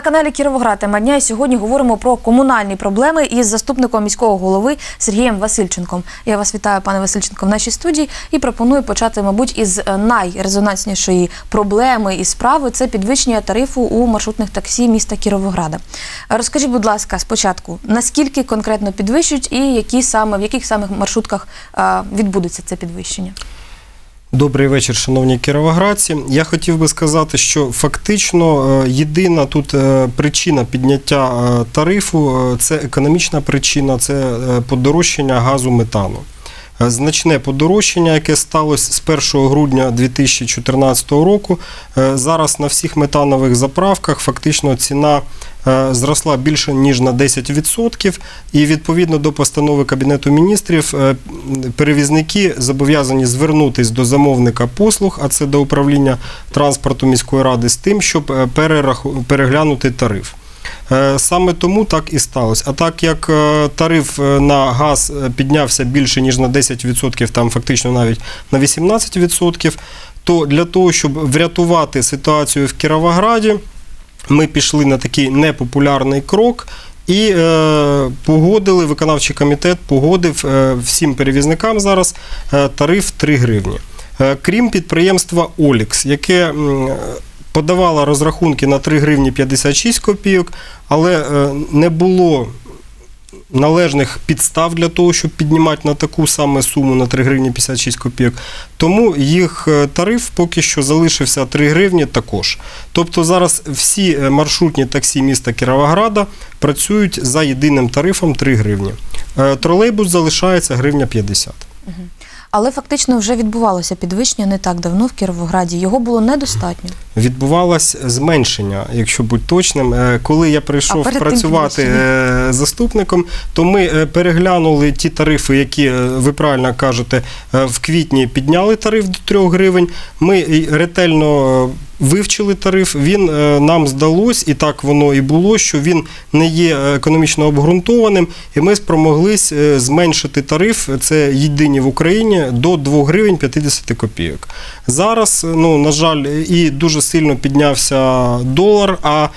На каналі Кіровоград тема дня і сьогодні говоримо про комунальні проблеми із заступником міського голови Сергієм Васильченком. Я вас вітаю, пане Васильченко, в нашій студії і пропоную почати, мабуть, із е, найрезонанснішої проблеми і справи це підвищення тарифу у маршрутних таксі міста Кіровограда. Розкажіть, будь ласка, спочатку наскільки конкретно підвищують і які саме в яких саме маршрутках е, відбудеться це підвищення? Добрий вечір, шановні кіровоградці. Я хотів би сказати, що фактично е, єдина тут е, причина підняття е, тарифу це економічна причина, це подорожчання газу метану. Е, Значне подорожчання, яке сталося з 1 грудня 2014 року. Е, Зараз на всіх метанових заправках фактично ціна е, зросла більше ніж на 10%. І відповідно до постанови Кабінету міністрів перевізники зобов'язані звернутися до замовника послуг, а це до управління транспорту міської ради, з тим, щоб переглянути тариф. Е, Саме тому так і сталося. А так як е, тариф е, на газ е, піднявся більше ніж на 10%, там фактично навіть на 18%, то для того, щоб врятувати ситуацію в Кіровограді, ми пішли на такий непопулярний крок. І е, погодили, виконавчий комітет погодив е, всім перевізникам зараз е, тариф 3 гривні. Е, крім підприємства Олікс, яке м, подавало розрахунки на 3 гривні 56 копійок, але е, не було належних підстав для того, щоб піднімати на таку саме суму на 3 гривні 56 копійок. Тому їх е, тариф поки що залишився 3 гривні також. Тобто зараз всі е, маршрутні таксі міста Кіровограда працюють за єдиним тарифом 3 гривні. Тролейбус залишається гривня 50. Але фактично вже відбувалося підвищення не так давно в Кіровограді. Його було недостатньо. Відбувалось зменшення, якщо бути точним. Е, Коли я прийшов працювати е, заступником, то ми е, переглянули ті тарифи, які ви правильно кажете, в квітні підняли тариф до 3 гривень. Ми ретельно. Вивчили тариф, він е, нам здалось, і так воно і було, що він не є е, економічно обґрунтованим, і ми спромоглись е, зменшити тариф, це єдині в Україні, до 2 гривень 50 копійок. Зараз, ну, на жаль, і дуже сильно піднявся долар, а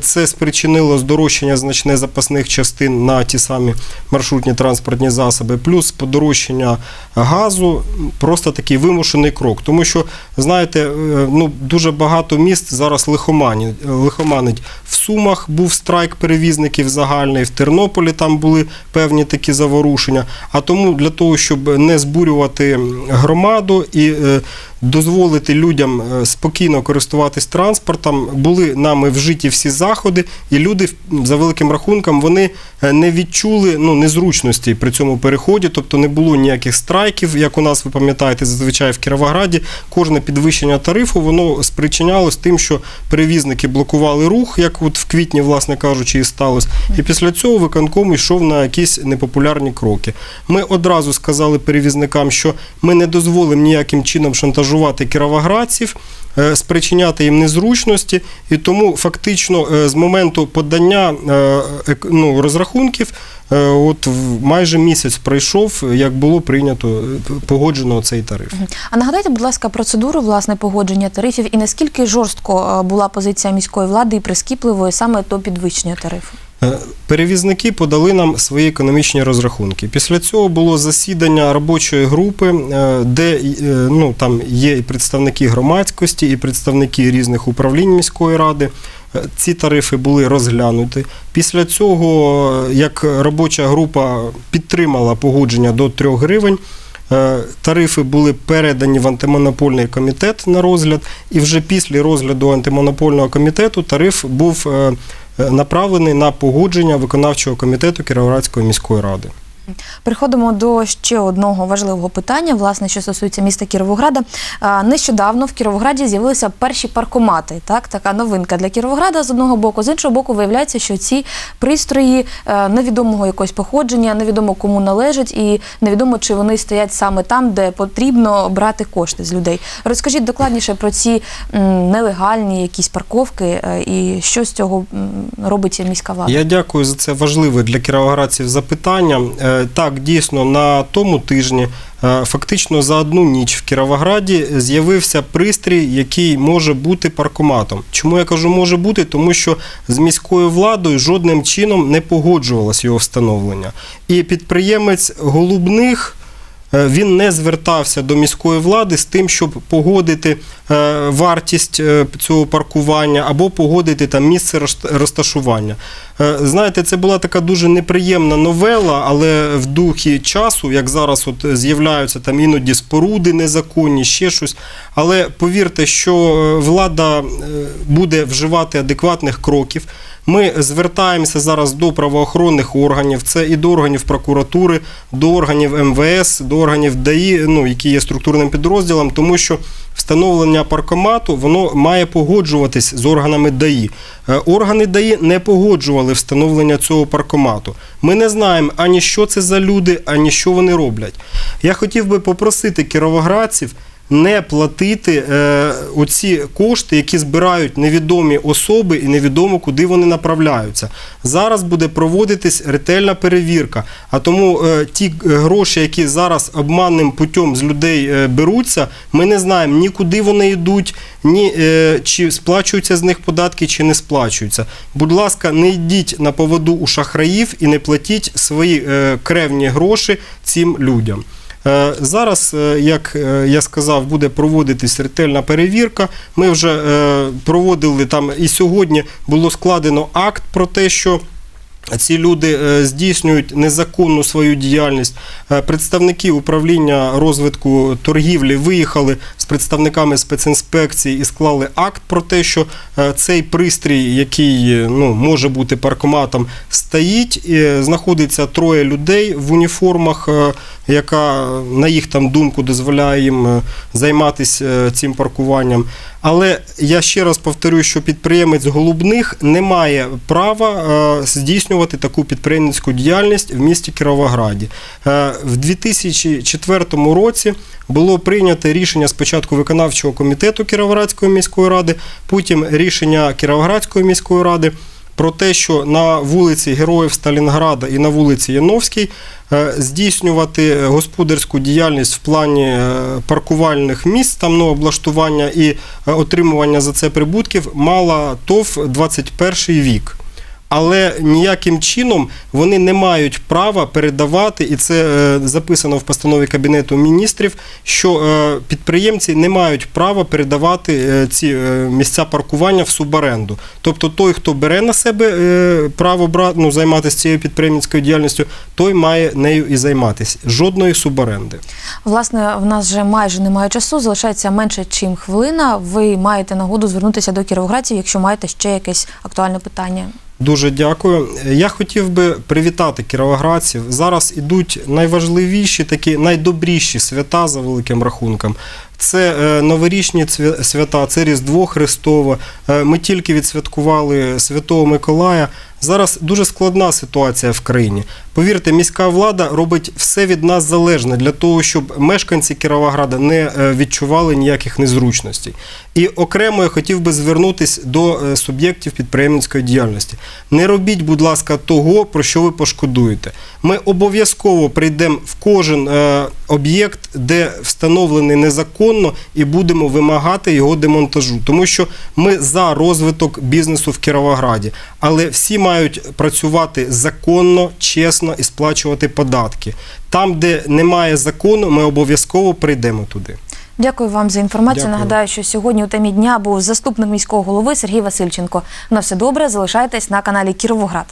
це спричинило здорожчання значне запасних частин на ті самі маршрутні транспортні засоби, плюс подорожчання газу, просто такий вимушений крок. Тому що, знаєте, ну, дуже багато міст зараз лихоманять. лихоманить. В Сумах був страйк перевізників загальний, в Тернополі там були певні такі заворушення. А тому для того, щоб не збурювати громаду і е, дозволити людям е, спокійно користуватись транспортом, були нами вжиті всі заходи, і люди за великим рахунком вони е, не відчули ну, незручності при цьому переході, тобто не було ніяких страйків, як у нас ви пам'ятаєте, зазвичай в Кіровограді. Кожне підвищення тарифу воно спричинялось тим, що перевізники блокували рух, як от в квітні, власне кажучи, і сталося. І після цього виконком йшов на якісь непопулярні кроки. Ми одразу сказали перевізникам, що ми не дозволимо ніяким чином шантажувати кіровоградців, е, спричиняти їм незручності, і тому фактично е, з моменту подання е, ну, розрахунків. От майже місяць пройшов, як було прийнято погоджено цей тариф. А нагадайте, будь ласка, процедуру власне погодження тарифів і наскільки жорстко була позиція міської влади і прискіпливою саме до підвищення тарифу? Е, Перевізники подали нам свої економічні розрахунки. Після цього було засідання робочої групи, е, де е, ну, там є і представники громадськості, і представники різних управлінь міської ради. Ці тарифи були розглянуті. Після цього, як робоча група підтримала погодження до 3 гривень, тарифи були передані в антимонопольний комітет на розгляд, і вже після розгляду антимонопольного комітету тариф був е, е, направлений на погодження виконавчого комітету Кіровоградської міської ради. Переходимо до ще одного важливого питання, власне, що стосується міста Кіровограда. Нещодавно в Кіровограді з'явилися перші паркомати. Так, така новинка для Кіровограда з одного боку. З іншого боку, виявляється, що ці пристрої е, невідомого якогось походження, невідомо кому належать, і невідомо, чи вони стоять саме там, де потрібно брати кошти з людей. Розкажіть докладніше про ці нелегальні якісь парковки е, і що з цього м, робить міська влада. Я дякую за це важливе для кіровоградців запитання. Е, Так, дійсно, на тому тижні, е, фактично за одну ніч в Кіровограді з'явився пристрій, який може бути паркоматом. Чому я кажу може бути? Тому що з міською владою жодним чином не погоджувалось його встановлення. І підприємець Голубних. Е, Він не звертався до міської влади з тим, щоб погодити е, вартість е, цього паркування або погодити там місце розташування. Знаєте, це була така дуже неприємна новела, але в духі часу, як зараз от з'являються там іноді споруди незаконні, ще щось. Але повірте, що влада буде вживати адекватних кроків. Ми звертаємося зараз до правоохоронних органів, це і до органів прокуратури, до органів МВС, до органів ДАІ, ну, які є структурним підрозділом, тому що встановлення паркомату воно має погоджуватись з органами ДАІ. Е, Органи ДАІ не погоджували встановлення цього паркомату. Ми не знаємо ані що це за люди, ані що вони роблять. Я хотів би попросити кіровоградців не платити е, оці кошти, які збирають невідомі особи і невідомо куди вони направляються. Зараз буде проводитись ретельна перевірка. А тому е, ті е, гроші, які зараз обманним путем з людей беруться, ми не знаємо ні куди вони йдуть, ні чи сплачуються з них податки, чи не сплачуються. Будь ласка, не йдіть на поводу у шахраїв і не платіть свої кревні гроші цим людям. Е, Зараз, е, як е, я сказав, буде проводитись ретельна перевірка. Ми вже проводили там і сьогодні було складено акт про те, що. Ці люди е, здійснюють незаконну свою діяльність. Е, Представники управління розвитку торгівлі виїхали з представниками спецінспекції і склали акт про те, що е, цей пристрій, який ну, може бути паркоматом, стоїть. І знаходиться троє людей в уніформах, яка, на їх там думку, дозволяє їм займатися цим паркуванням. Але я ще раз повторюю, що підприємець Голубних не має права е, здійснювати таку підприємницьку діяльність в місті Кіровограді. Е, В 2004 році було прийнято рішення спочатку виконавчого комітету Кіровоградської міської ради, потім рішення Кіровоградської міської ради. Про те, що на вулиці Героїв Сталінграда і на вулиці Яновській е, здійснювати господарську діяльність в плані е, паркувальних місць, там облаштування і отримування за це прибутків мала ТОВ 21 вік. Але ніяким чином вони не мають права передавати, і це е, записано в постанові Кабінету міністрів, що е, підприємці не мають права передавати е, ці місця паркування в суборенду. Тобто той, хто бере на себе право бра- ну, займатися цією підприємницькою діяльністю, той має нею і займатися. Жодної суборенди. Власне, в нас вже майже немає часу, залишається менше, ніж хвилина. Ви маєте нагоду звернутися до кіровоградців, якщо маєте ще якесь актуальне питання. Дуже дякую. Я хотів би привітати кіровоградців. Зараз ідуть найважливіші, такі найдобріші свята за великим рахунком. Це е, новорічні свята, це Різдво Христове. Е, Ми тільки відсвяткували Святого Миколая. Зараз дуже складна ситуація в країні. Повірте, міська влада робить все від нас залежне для того, щоб мешканці Кіровограда не е, відчували ніяких незручностей. І окремо я хотів би звернутися до суб'єктів підприємницької діяльності. Не робіть, будь ласка, того, про що ви пошкодуєте. Ми обов'язково прийдемо в кожен об'єкт, де встановлений незаконно, і будемо вимагати його демонтажу. Тому що ми за розвиток бізнесу в Кіровограді, але всі мають працювати законно, чесно і сплачувати податки. Там, де немає закону, ми обов'язково прийдемо туди. Дякую вам за інформацію. Дякую. Нагадаю, що сьогодні у темі дня був заступник міського голови Сергій Васильченко. На все добре, залишайтесь на каналі Кіровоград.